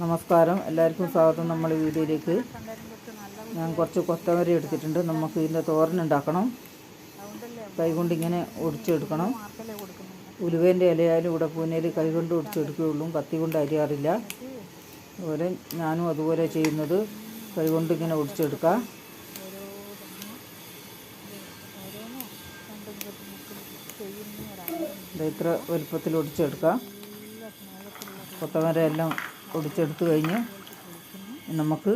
നമസ്കാരം. എല്ലാവർക്കും സ്വാഗതം. നമ്മൾ ഈ വീഡിയോയിലേക്ക്. ഞാൻ കുറച്ച് കൊത്തവരി എടുത്തിട്ടുണ്ട്. നമുക്ക് ഇതിന്റെ തോരൻ ഉണ്ടാക്കണം. കൈകൊണ്ട് ഇങ്ങനെ ഒടിച്ചെടുക്കണം. ഉലുവേന്റെ ഇലയായാലും ഇവിടെ പൂനയിൽ കൈകൊണ്ട് ഒടിച്ചെടുക്കുകയുള്ളൂ. കത്തി കൊണ്ട് അരിയാറില്ല. അതുപോലെ ഞാനും അതുപോലെ ചെയ്യുന്നത്. കൈകൊണ്ട് ഇങ്ങനെ ഒടിച്ചെടുക്കാം. ഇത്ര വലുപ്പത്തിൽ ഒടിച്ചെടുക്കാം. കൊത്തമര എല്ലാം ഒടിച്ചെടുത്ത് കഴിഞ്ഞ് നമുക്ക്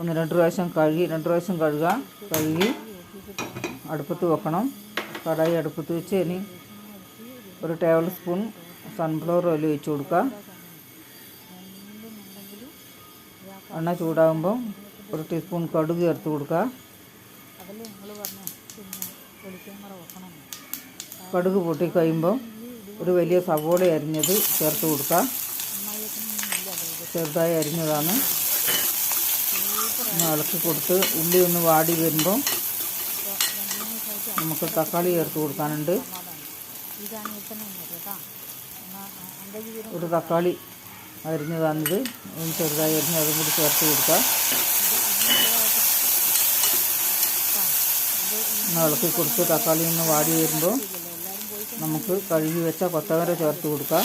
ഒന്ന് രണ്ട് പ്രാവശ്യം കഴുകി രണ്ട് പ്രാവശ്യം കഴുകുക കഴുകി അടുപ്പത്ത് വെക്കണം. കടായി അടുപ്പത്ത് വെച്ച് ഇനി ഒരു ടേബിൾ സ്പൂൺ സൺഫ്ലവർ ഓയിൽ ഒഴിച്ച് കൊടുക്കുക. എണ്ണ ചൂടാകുമ്പോൾ ഒരു ടീസ്പൂൺ കടുക് ചേർത്ത് കൊടുക്കുക. കടുക് പൊട്ടി കഴിയുമ്പോൾ ഒരു വലിയ സവോള അരിഞ്ഞത് ചേർത്ത് കൊടുക്കുക. ചെറുതായി അരിഞ്ഞതാണ്. ഒന്ന് ഇളക്കി കൊടുത്ത് ഉള്ളി ഒന്ന് വാടി വരുമ്പം നമുക്ക് തക്കാളി ചേർത്ത് കൊടുക്കാനുണ്ട്. ഒരു തക്കാളി അരിഞ്ഞതാണിത്. ഒന്ന് ചെറുതായി അരിഞ്ഞ് അതും കൂടി ചേർത്ത് കൊടുക്കാം. ഒന്ന് ഇളക്കി കൊടുത്ത് തക്കാളി ഒന്ന് വാടി വരുമ്പോൾ നമുക്ക് കഴുകി വെച്ച കൊത്തവര ചേർത്ത് കൊടുക്കാം.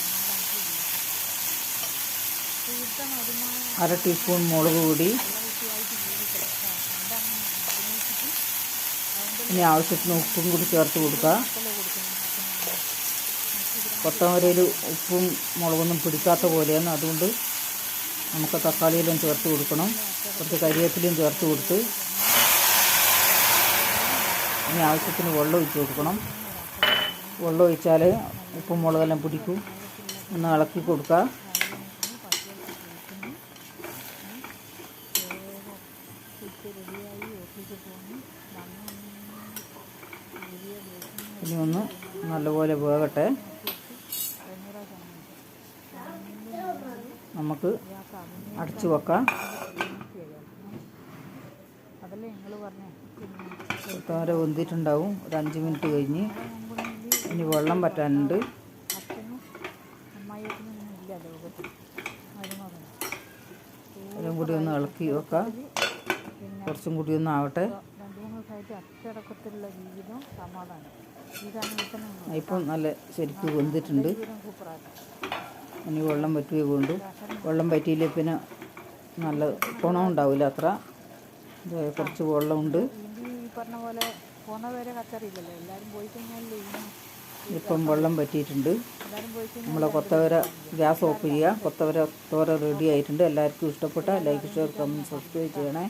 അര ടീസ്പൂൺ മുളക് പൊടി. ഇനി ആവശ്യത്തിന് ഉപ്പും കൂടി ചേർത്ത് കൊടുക്കുക കൊത്തമരയിൽ ഉപ്പും മുളകൊന്നും പിടിക്കാത്ത പോലെയാണ്. അതുകൊണ്ട് നമുക്ക് തക്കാളിയിലും ചേർത്ത് കൊടുക്കണം. കുറച്ച് കരിയേപ്പിലും ചേർത്ത് കൊടുത്ത് ഇനി ആവശ്യത്തിന് വെള്ളം ഒഴിച്ച് കൊടുക്കണം. വെള്ളം ഒഴിച്ചാൽ ഉപ്പും മുളകെല്ലാം പിടിക്കും. ഒന്ന് ഇളക്കി കൊടുക്കുക ഇനി ഒന്ന് നല്ലപോലെ വേകട്ടെ. നമുക്ക് അടച്ചു വെക്കാം. താര വെന്തിട്ടുണ്ടാവും. ഒരു അഞ്ച് മിനിറ്റ് കഴിഞ്ഞ് ഇനി വെള്ളം പറ്റാനുണ്ട്. എല്ലാം കൂടി ഒന്ന് ഇളക്കി വെക്കാം. കുറച്ചും കൂടി ഒന്ന് ആവട്ടെ ഇപ്പം നല്ല ശരിക്കും വെന്തിട്ടുണ്ട്. ഇനി വെള്ളം പറ്റുകയെ കൊണ്ട് വെള്ളം പറ്റിയില്ല പിന്നെ നല്ല ഗുണം ഉണ്ടാവില്ല അത്ര. കുറച്ച് വെള്ളമുണ്ട്. ഇപ്പം വെള്ളം പറ്റിയിട്ടുണ്ട് നമ്മളെ കൊത്തവര ഗ്യാസ് ഓഫ് ചെയ്യുക കൊത്തവര തോര റെഡി ആയിട്ടുണ്ട്. എല്ലാവർക്കും ഇഷ്ടപ്പെട്ട ലൈക്ക് ഷെയർ കമന്റ് സബ്സ്ക്രൈബ് ചെയ്യണേ.